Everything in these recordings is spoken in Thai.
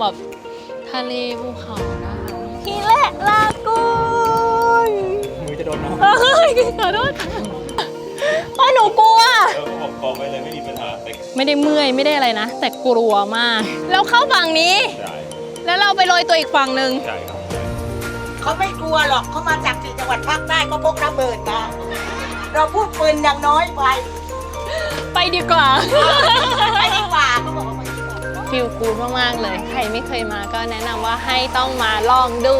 แบบทะเลภูเขานะคะที่แรกลากูนมือจะโดนน้องเฮ้ยขอโทษเพราะหนูกลัวเออผมกองไปเลยไม่มีปัญหาแต่ไม่ได้เมื่อยไม่ได้อะไรนะ แต่กลัวมากแล้วเข้าฝั่งนี้ ใช่แล้วเราไปโรยตัวอีกฝั่งหนึ่งใช่ครับเขาไม่กลัวหรอกเขามาจากสี่จังหวัดภาคใต้ก็พกระเบิดมาเราพูดปืนยังน้อยไป ไปดีกว่าไปดีกว่าเขาบอกว่าไปดีกว่า ฟิลกูดมาก ๆ เลย ใครไม่เคยมาก็แนะนำว่าให้ต้องมาลองดู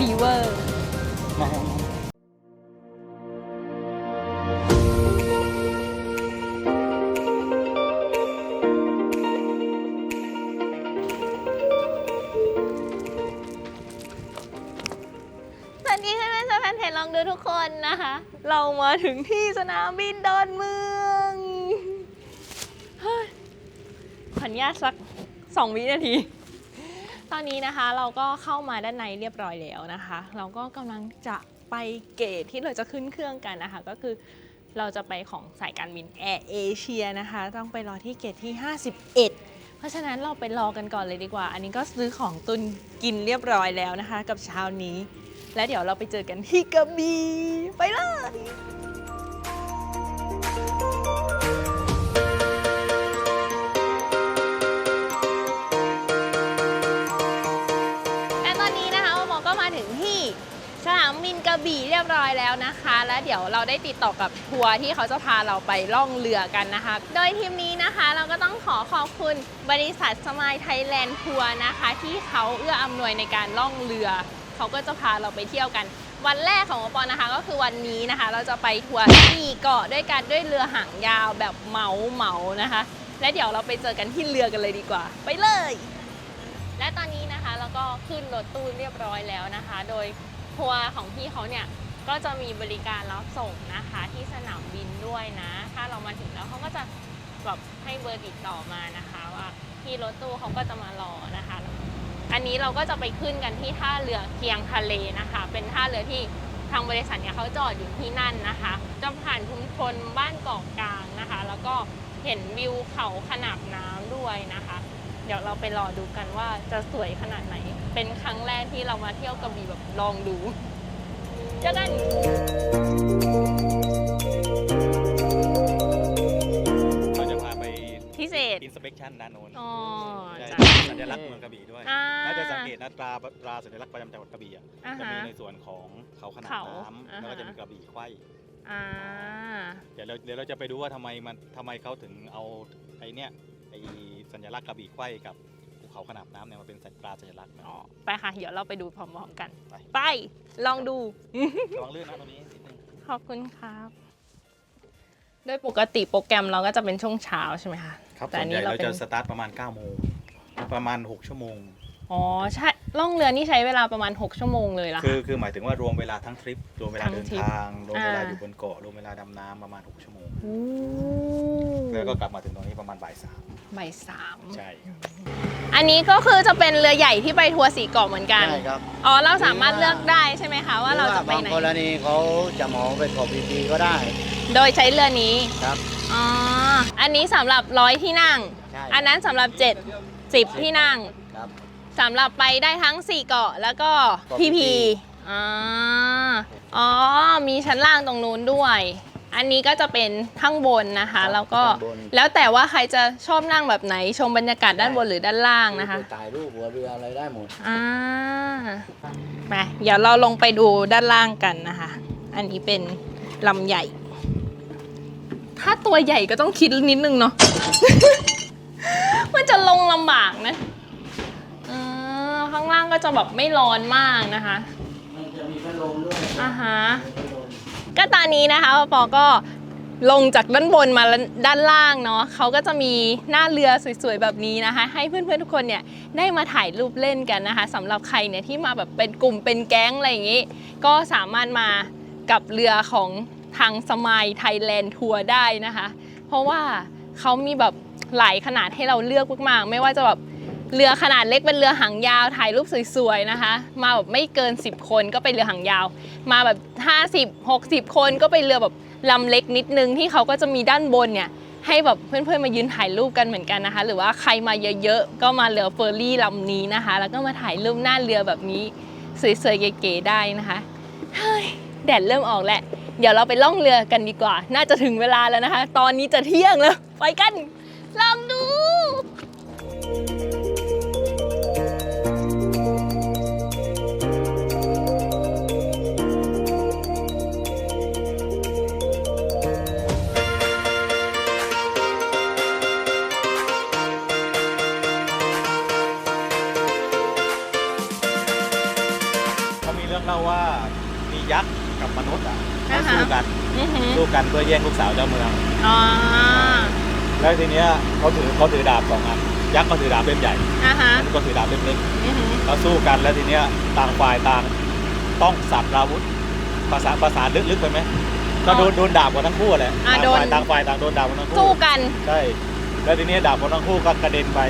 ดีเวอร์ มาถึงที่สนามบินดอนเมืองขออนุญาตสักสองวินาที ตอนนี้นะคะเราก็เข้ามาด้านในเรียบร้อยแล้วนะคะ เราก็กำลังจะไปเกตที่เราจะขึ้นเครื่องกันนะคะ ก็คือเราจะไปของสายการบินแอร์เอเชียนะคะ ต้องไปรอที่เกตที่ 51 เพราะฉะนั้นเราไปรอกันก่อนเลยดีกว่า อันนี้ก็ซื้อของตุนกินเรียบร้อยแล้วนะคะ กับเช้านี้ และเดี๋ยวเราไปเจอกันที่กระบี่ไปเลย มินกระบี่เรียบร้อยแล้วนะคะ และเดี๋ยวเราได้ติดต่อกับทัวร์ที่เขาจะพาเราไปล่องเรือกันนะคะ โดยทีมนี้นะคะเราก็ต้องขอขอบคุณบริษัทสมายไทยแลนด์ทัวร์นะคะ ที่เขาเอื้ออำนวยในการล่องเรือ เขาก็จะพาเราไปเที่ยวกัน วันแรกของอปอนะคะก็คือวันนี้นะคะ เราจะไปทัวร์สี่เกาะด้วยกันด้วยเรือหางยาวแบบเหมาเหมานะคะ และเดี๋ยวเราไปเจอกันที่เรือกันเลยดีกว่า ไปเลย และตอนนี้นะคะเราก็ขึ้นรถตู้เรียบร้อยแล้วนะคะ โดย ทัวร์ของพี่เขาเนี่ยก็จะมีบริการรับส่งนะคะที่สนามบินด้วยนะ ถ้าเรามาถึงแล้วเขาก็จะแบบให้เบอร์ติดต่อมานะคะว่าพี่รถตู้เขาก็จะมารอนะคะ อันนี้เราก็จะไปขึ้นกันที่ท่าเรือเคียงทะเลนะคะ เป็นท่าเรือที่ทางบริษัทเนี่ยเขาจอดอยู่ที่นั่นนะคะ จะผ่านชุมชนบ้านเกาะกลางนะคะ แล้วก็เห็นวิวเขาขนาบน้ำด้วยนะคะ เดี๋ยวเราไปรอดูกันว่าจะสวยขนาดไหน เป็นครั้งแรกที่เรามาเที่ยวกระบี่แบบลองดูเจอกันเราจะพาไปพิเศษ อินสเป t ชันด้านโน้นอ๋อใช่จ้ะ สัญลักษณ์เมืองกระบี่ด้วย อ่าถ้าจะสังเกตนะตราตราสัญลักษณ์ประจำจังหวัดกระบี่อะอ่าจะฮะมีในส่วนของเขาขนาดเขาน้ำอ่าฮะ แล้วก็จะมีกระบี่ไขว้ อ่า เดี๋ยวเราเดี๋ยวเราจะไปดูว่าทำไมมันทำไมเขาถึงเอาไอ้เนี่ยไอ้ สัญลักษณ์กระบี่ไขว้กับภูเขาขนาดน้ำเนี่ยมาเป็นสัญตราสัญลักษณ์นะอ๋อไปค่ะ เดี๋ยวเราไปดูพร้อมๆกัน ไปไป ลองดู ระวังลื่นนะตรงนี้นิดนึงขอบคุณครับ โดยปกติโปรแกรมเราก็จะเป็นช่วงเช้าใช่ไหมคะครับแต่ส่อัวนนนี้ใหญ่เราเราเป็นจะสตาร์ทประมาณ9โมงประมาณ 6 ชั่วโมง อ๋อใช่ล่องเรือนี่ใช้เวลาประมาณ 6 ชั่วโมงเลยเหรอคือคะคือหมายถึงว่ารวมเวลาทั้งทริป รวมเวลาทั้งเดินทริปทางรวมเวลาอ่า อยู่บนเกาะรวมเวลาดำน้ำประมาณ 6 ชั่วโมงอู้แล้วก็กลับมาถึงตรงนี้ประมาณบ่ายสาม บ่ายสามใช่อันนี้ก็คือจะเป็นเรือใหญ่ที่ไปทัวร์สีเกาะเหมือนกัน ใช่ครับอ๋อ เราสามารถเลือกได้ใช่ไหมคะ ว่าเราจะไปไหน บางกรณีเขาจะเหมาไปขอบพีพีก็ได้โดยใช้เรือนี้ ครับ อ๋อ อันนี้สำหรับร้อยที่นั่ง ใช่ อันนั้นสำหรับเจ็ดสิบที่นั่งครับ สำหรับไปได้ทั้ง4เกาะแล้วก็เกาะพีพีพีอ๋อ อ๋อ มีชั้นล่างตรงนู้นด้วย อันนี้ก็จะเป็นข้างบนนะคะแล้วก็ข้างบน แล้วแต่ว่าใครจะชอบนั่งแบบไหน ชมบรรยากาศด้านบนหรือด้านล่างนะคะไปถ่ายรูปหัวเรืออะไรได้หมด อ่าไปเดี๋ยวเราลงไปดูด้านล่างกันนะคะ อันนี้เป็นลำใหญ่ ถ้าตัวใหญ่ก็ต้องคิดนิดนึงเนาะ มันจะลงลำบากนะอ่าข้างล่างก็จะแบบไม่ร้อนมากนะคะมันจะมีพัดลมด้วยอ่าฮะพัดลม ก็ตอนนี้นะคะปอก็ลงจากด้านบนมาด้านล่างเนาะเขาก็จะมีหน้าเรือสวยๆแบบนี้นะคะ ให้เพื่อนๆทุกคนเนี่ยได้มาถ่ายรูปเล่นกันนะคะสำหรับใครเนี่ยที่มาแบบเป็นกลุ่มเป็นแก๊งอะไรอย่างนี้ ก็สามารถมากับเรือของทางสมายไทยแลนด์ทัวร์ได้นะคะ เพราะว่าเขามีแบบหลายขนาดให้เราเลือกมากๆ ไม่ว่าจะแบบ เรือขนาดเล็กเป็นเรือหางยาวถ่ายรูปสวยๆนะคะ มาแบบไม่เกิน 10 คนก็เป็นเรือหางยาว มาแบบ 50 60 คนก็เป็นเรือแบบลำเล็กนิดนึงที่เขาก็จะมีด้านบนเนี่ยให้แบบเพื่อนๆมายืนถ่ายรูปกันเหมือนกันนะคะ หรือว่าใครมาเยอะๆก็มาเรือเฟอร์รี่ลำนี้นะคะ แล้วก็มาถ่ายรูปหน้าเรือแบบนี้สวยๆเก๋ๆได้นะคะเฮ้ยแดดเริ่มออกแล้วเดี๋ยวเราไปล่องเรือกันดีกว่า น่าจะถึงเวลาแล้วนะคะ ตอนนี้จะเที่ยงแล้วไปกันลองดู กันเพื่อแย่งลูกสาวเจ้าเมือง อ๋อแล้วทีเนี้ยเขาถือเขาถือดาบสองอันยักษ์ก็ถือดาบเล่มใหญ่อ่าฮะมนุษย์ก็ถือดาบเล่มเล็กอือหือเขาสู้กันแล้วทีเนี้ยต่างฝ่ายต่างต้องสับอาวุธภาษาภาษาลึกๆไปไหมก็โดนโดนดาบกันทั้งคู่แหละอ่าต่างโดน ฝ่ายต่างฝ่ายต่างโดนดาบกันทั้งสู้คู่กันใช่แล้วทีเนี้ยดาบกันทั้งคู่ก็กระเด็นไป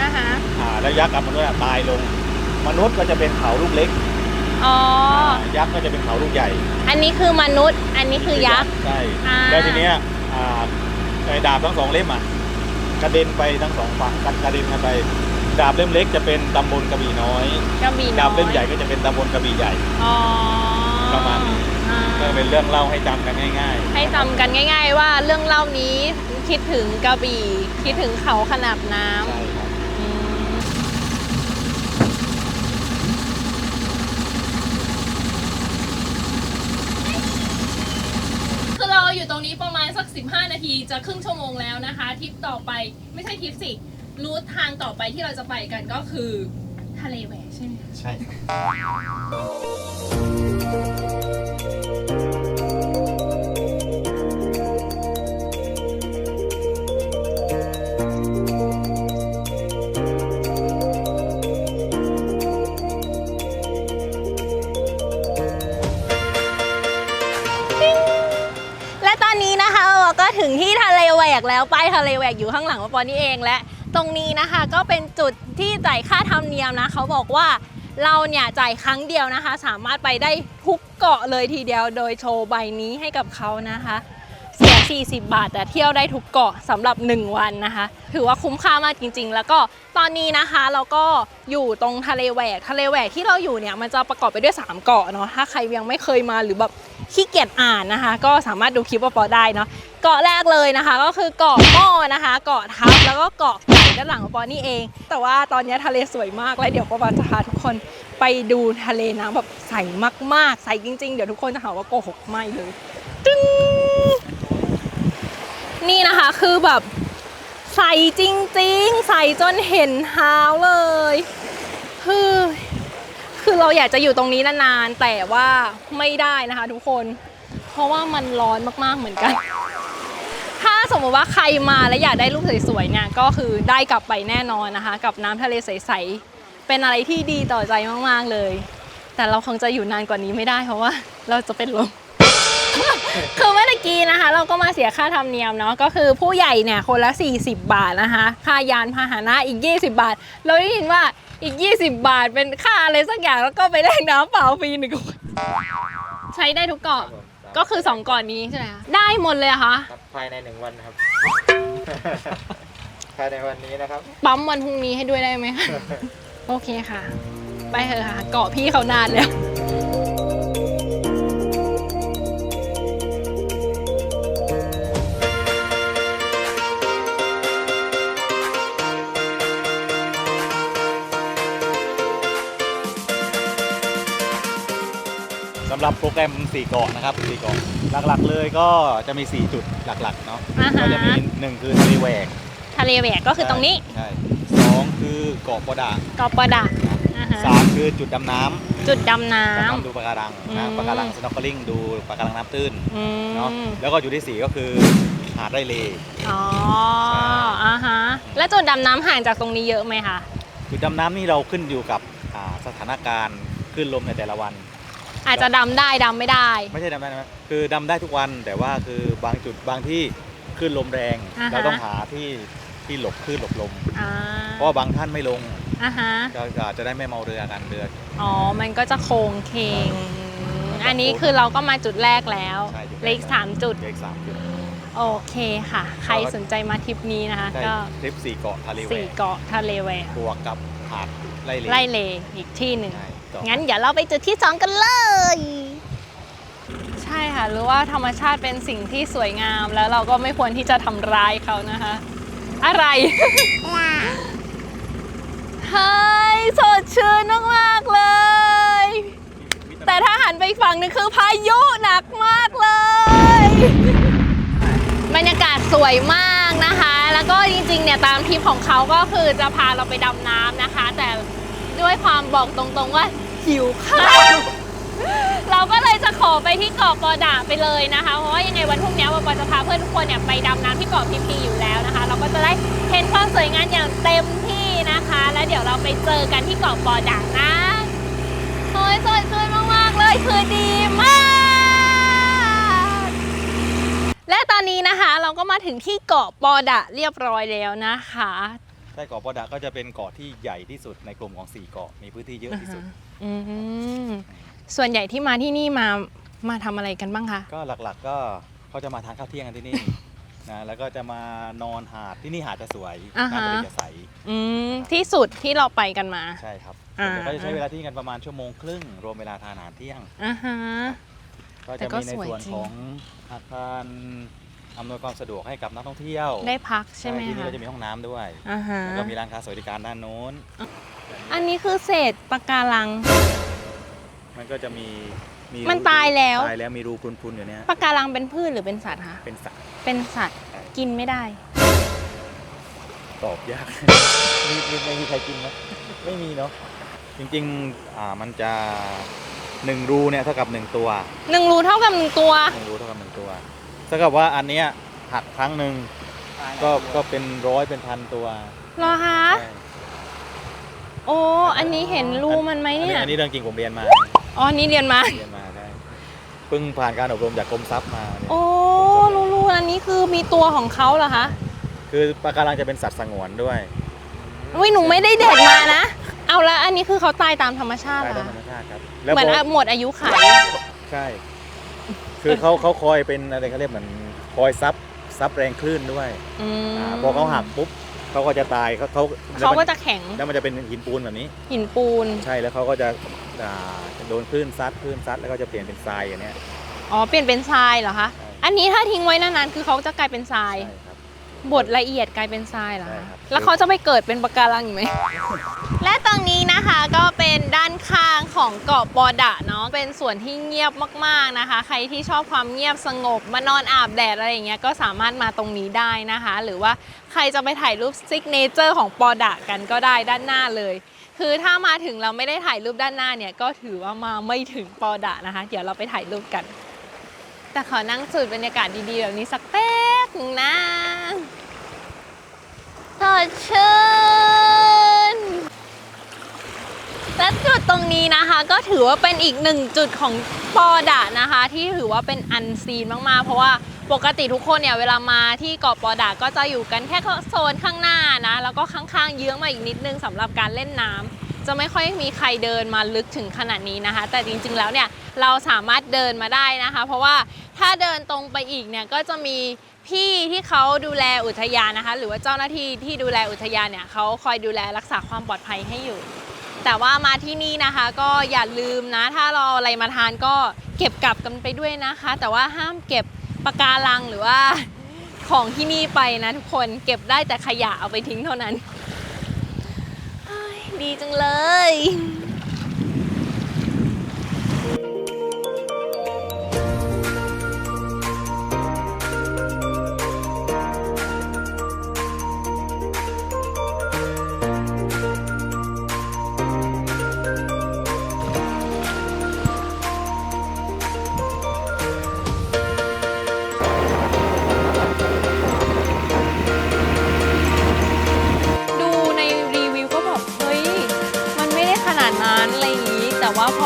อ่าฮะอ่าแล้วยักษ์กับมนุษย์อะตายลง มนุษย์ก็จะเป็นเขาลูกเล็ก อ๋อ ยักษ์ก็จะเป็นเขาลูกใหญ่ อันนี้คือมนุษย์ อันนี้คือยักษ์ ใช่ อ่า แล้วทีเนี้ยอ่าไอ้ดาบทั้งสองเล่มอะกระเด็นไปทั้งสองฝั่งกันกระเด็นกันไป ดาบเล่มเล็กจะเป็นตำบลกระบี่น้อย กระบี่น้อยดาบเล่มใหญ่ก็จะเป็นตำบลกระบี่ใหญ่ อ๋อประมาณนี้ อ่าก็เป็นเรื่องเล่าให้จำกันง่ายให้จำกันง่าย ๆ ว่าเรื่องเล่านี้คิดถึงกระบี่ คิดถึงเขาขนาบน้ๆใช่ครับำอืมคือเราอยู่ตรงนี้ประมาณสัก 15 นาทีจะครึ่งชั่วโมงแล้วนะคะทริปต่อไปไม่ใช่ทริปสิรูททางต่อไปที่เราจะไปกันก็คือทะเลแหวกใช่ไหมใช่ ถึงที่ทะเลแหวกแล้วป้ายทะเลแหวกอยู่ข้างหลังปอปอนี่เองและ ตรงนี้นะคะก็เป็นจุดที่จ่ายค่าธรรมเนียมนะเขาบอกว่าเราเนี่ยจ่ายครั้งเดียวนะคะ สามารถไปได้ทุกเกาะเลยทีเดียว โดยโชว์ใบนี้ให้กับเขานะคะเสีย 40 บาท แต่เที่ยวได้ทุกเกาะสำหรับ 1 วันนะคะ ถือว่าคุ้มค่ามากจริง ๆ แล้วก็ตอนนี้นะคะเราก็อยู่ตรงทะเลแหวก ทะเลแหวกที่เราอยู่เนี่ยมันจะประกอบไปด้วย 3 เกาะเนาะถ้าใครยังไม่เคยมาหรือแบบ ขี้เกียจอ่านนะคะ ก็สามารถดูคลิปปอได้เนาะเกาะแรกเลยนะคะ ก็คือเกาะหม้อนะคะ เกาะทับแล้วก็เกาะไก่ด้านหลังของปอนี่เอง แต่ว่าตอนนี้ทะเลสวยมากและเดี๋ยวปอจะพาทุกคนไปดูทะเลน้ำแบบใสมากๆใสจริง ๆ เดี๋ยวทุกคนจะหาว่าโกหกไม่เลยตึ้งนี่นะคะคือแบบใสจริง ๆ ใสจนเห็นเท้าเลยคือ คือเราอยากจะอยู่ตรงนี้นานๆแต่ว่าไม่ได้นะคะ ทุกคน เพราะว่ามันร้อนมากๆเหมือนกัน ถ้าสมมติว่าใครมาแล้วอยากได้รูปสวยๆเนี่ยก็คือได้กลับไปแน่นอนนะคะ กับน้ำทะเลใสๆเป็นอะไรที่ดีต่อใจมากๆเลย แต่เราคงจะอยู่นานกว่านี้ไม่ได้เพราะว่า เราจะเป็นลมคือเมื่อกี้นะคะ เราก็มาเสียค่าธรรมเนียมเนาะก็คือผู้ใหญ่เนี่ยคนละ 40 บาทนะคะ ค่ายานพาหนะอีก 20 บาท เราได้ยินว่า อีก 20 บาทเป็นค่าอะไรสักอย่างแล้วก็ไปแลกน้ำเปล่าฟรีหนึ่งขวดใช้ได้ทุกเกาะก็คือ2เกาะนี้ใช่ไหมคะได้หมดเลยเหรอคะครับภายในหนึ่งวันครับ ภายในวันนี้นะครับ ปั๊มวันพรุ่งนี้ให้ด้วยได้ไหมคะ โอเคค่ะ ไปเถอะค่ะ เกาะพี่เขานานแล้ว รับโปรแกรม4เกาะนะครับ4เกาะหลักๆเลยก็จะมี 4 จุดหลักๆเนาะอ่าฮะ ก็จะมี 1 คือทะเลแหวกทะเลแหวกก็คือตรงนี้ใช่สองคือเกาะปอดาเกาะประดักอ่าฮะสามคือจุดดำน้ำจุดดำน้ ดำน้ำดูปะการังอืนะมปะการังสโนว์คลิงดูปะการังน้ำตื้นำอืเนาะมแล้วก็จุดที่4ก็คือหาดไร่เล อ๋อใช่อ่าฮะแล้วจุดดำน้ำห่างจากตรงนี้เยอะไหมคะ จุดดำน้ำนี่เราขึ้นอยู่กับอ่าสถานการณ์คลื่นลมในแต่ละวัน อาจจะดำได้ดำไม่ได้ ไม่ใช่ดำได้นะคือดำได้ทุกวันแต่ว่าคือบางจุดบางที่คลื่นลมแรง อ่าฮะ เราต้องหาที่ที่หลบคลื่นหลบลม อ่าเพราะว่าบางท่านไม่ลงอะฮะก็อาจจะได้ไม่เมาเรือกันเรือ อ๋อ มันก็จะโค้งเคงอันนี้คือเราก็มาจุดแรกแล้วใช่จุดแรก เหล็กสามจุดเลขสามจุด โอเคค่ะ ใครสนใจมาทริปนี้นะคะ ได้ก็ทริปสี่เกาะทะเลแหวสี่กเกาะทะเลแหวกบวกกับหาดไล่เลไล่เลอีกที่หนึ่ง ใช่เกาะ งั้นเดี๋ยวเราไปจุดที่สองกันเลย ใช่ค่ะหรือว่าธรรมชาติเป็นสิ่งที่สวยงามแล้วเราก็ไม่ควรที่จะทำร้ายเขานะคะ อะไรเฮ้ยสดชื่นมากๆเลย แต่ถ้าหันไปอีกฝั่งนึงคือพายุหนักมากเลย บรรยากาศสวยมากนะคะ แล้วก็จริงๆเนี่ยตามทริปของเขาก็คือจะพาเราไปดำน้ำนะคะ แต่ ด้วยความบอกตรงๆว่าหิวข้าว เราก็เลยจะขอไปที่เกาะปอดาไปเลยนะคะ เพราะว่ายังไงวันพรุ่งนี้วปอจะพาเพื่อนทุกคนเนี่ยไปดำน้ำที่เกาะพีพีอยู่แล้วนะคะ เราก็จะได้เห็นความสวยงามอย่างเต็มที่นะคะ แล้วเดี๋ยวเราไปเจอกันที่เกาะปอดานะโอ้ยสดชื่นมากๆเลยคือดีมาก และตอนนี้นะคะเราก็มาถึงที่เกาะปอดะเรียบร้อยแล้วนะคะ ใช่เกาะปอดะก็จะเป็นเกาะที่ใหญ่ที่สุดในกลุ่มของสี่เกาะมีพื้นที่เยอะที่สุด อืมส่วนใหญ่ที่มาที่นี่มามาทำอะไรกันบ้างคะ ก็หลักๆก็เขาจะมาทานข้าวเที่ยงกันที่นี่ นะแล้วก็จะมานอนหาดที่นี่หาดจะสวยอ่าฮะ น้ำทะเลจะใสอืมที่สุดที่เราไปกันมา ใช่ครับอ่า ส่วนใหญ่ก็จะใช้เวลาที่นี่กันประมาณชั่วโมงครึ่ง รวมเวลาทานอาหารเที่ยง อ่าฮะ ก็แต่จะก็มีในสวยส่วนจริง ของอาคาร อำนวยความสะดวกให้กับนักท่องเที่ยวได้พักใช่ไหมที่นี่คะก็จะมีห้องน้ำด้วยอ่าฮะแล้วก็มีร้านค้าสวัสดิการด้านโน้น อันนี้คือเศษปะการัง มันก็จะมีมีมันตายแล้ว ตายแล้วมีรูพรุนๆอยู่เนี่ยปะการังเป็นพืชหรือเป็นสัตว์คะเป็นสัตว์เป็นสัตว์กินไม่ได้ ตอบยาก มีมีไม่มีใครกินไหมไม่มีเนาะจริงๆอ่ามันจะหนึ่งรูเนี่ยเท่ากับหนึ่งตัวหนึ่งรูเท่ากับหนึ่งตัว หนึ่งรูเท่ากับหนึ่งตัว เท่ากับว่าอันเนี้ยหักครั้งหนึ่งก็ก็เป็นร้อยเป็นพันตัวเหรอคะ ใช่โอ้ อันนี้เห็นรูมันไหมอันเนี่นี้ยอันนี้เรื่องจริงผมเรียนมา อ๋อ นี่เรียนมา เรียนมาได้เพิ่งผ่านการอบรมจากกรมทรัพย์มาเนี่ย โอ้รูรูอันนี้คือมีตัวของเขาเหรอคะ คือปลาการังจะเป็นสัตว์สงวนด้วยอุ้ยหนูไม่ได้เด็ดมานะ เอาละอันนี้คือเขาตายตามธรรมชาติใช่เหรตาอมธรรมชาติครับเหมือนพอะหมดอายุขัยใช่ คือเขาเขาคอยเป็นอะไรเขาเรียกเหมือนคอยซับซับแรงคลื่นด้วยอืมอ่าพอเขาหักปุ๊บเขาก็จะตายเขาเขาเขาก็แล้วมันจะแข็งแล้วมันจะเป็นหินปูนแบบนี้ หินปูน ใช่แล้วเขาก็จะอ่าโดนคลื่นซัดคลื่นซัดแล้วก็จะเปลี่ยนเป็นทรายอย่างเนี้ย อ๋อ เปลี่ยนเป็นทรายเหรอคะ ใช่ อันนี้ถ้าทิ้งไว้นานๆ คือเขาจะกลายเป็นทราย ใช่ครับ บดละเอียดกลายเป็นทรายเหรอใช่คะครับ แล้วเขาจะไปเกิดเป็นปะการังอยู่ไหม และตรงนี้นะคะก็ เป็นด้านข้างของเกาะปอดะเนาะเป็นส่วนที่เงียบมากๆนะคะ ใครที่ชอบความเงียบสงบมานอนอาบแดดอะไรอย่างเงี้ยก็สามารถมาตรงนี้ได้นะคะ หรือว่าใครจะไปถ่ายรูปซิกเนเจอร์ของปอดะกันก็ได้ด้านหน้าเลย คือถ้ามาถึงเราไม่ได้ถ่ายรูปด้านหน้าเนี่ยก็ถือว่ามาไม่ถึงปอดะนะคะ เดี๋ยวเราไปถ่ายรูปกัน แต่ขอนั่งสูดบรรยากาศดีๆแบบนี้สักแป๊บนึงนะสดชื่น และจุดตรงนี้นะคะก็ถือว่าเป็นอีกหนึ่งจุดของปอดะนะคะ ที่ถือว่าเป็นอันซีนมากๆ เพราะว่าปกติทุกคนเนี่ยเวลามาที่เกาะปอดะก็จะอยู่กันแค่โซนข้างหน้านะแล้วก็ข้างๆเยื้องมาอีกนิดนึงสำหรับการเล่นน้ำจะไม่ค่อยมีใครเดินมาลึกถึงขนาดนี้นะคะ แต่จริงๆแล้วเนี่ยเราสามารถเดินมาได้นะคะ เพราะว่าถ้าเดินตรงไปอีกเนี่ยก็จะมีพี่ที่เขาดูแลอุทยานนะคะ หรือว่าเจ้าหน้าที่ที่ดูแลอุทยานเนี่ยเขาคอยดูแลรักษาความปลอดภัยให้อยู่ แต่ว่ามาที่นี่นะคะ ก็อย่าลืมนะ ถ้าเราอะไรมาทานก็เก็บกลับกันไปด้วยนะคะ แต่ว่าห้ามเก็บปะการังหรือว่าของที่นี่ไปนะทุกคนเก็บได้แต่ขยะเอาไปทิ้งเท่านั้น ดีจังเลย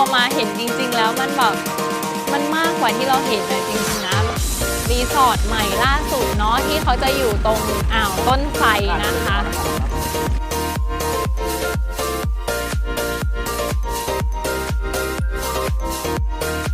อมาเห็นจริง ๆ แล้วมันแบบมันมากกว่าที่เราเห็นเลยจริงๆนะรีสอร์ทใหม่ล่าสุดเนาะที่เขาจะอยู่ตรงอ่าวต้นไทรนะคะ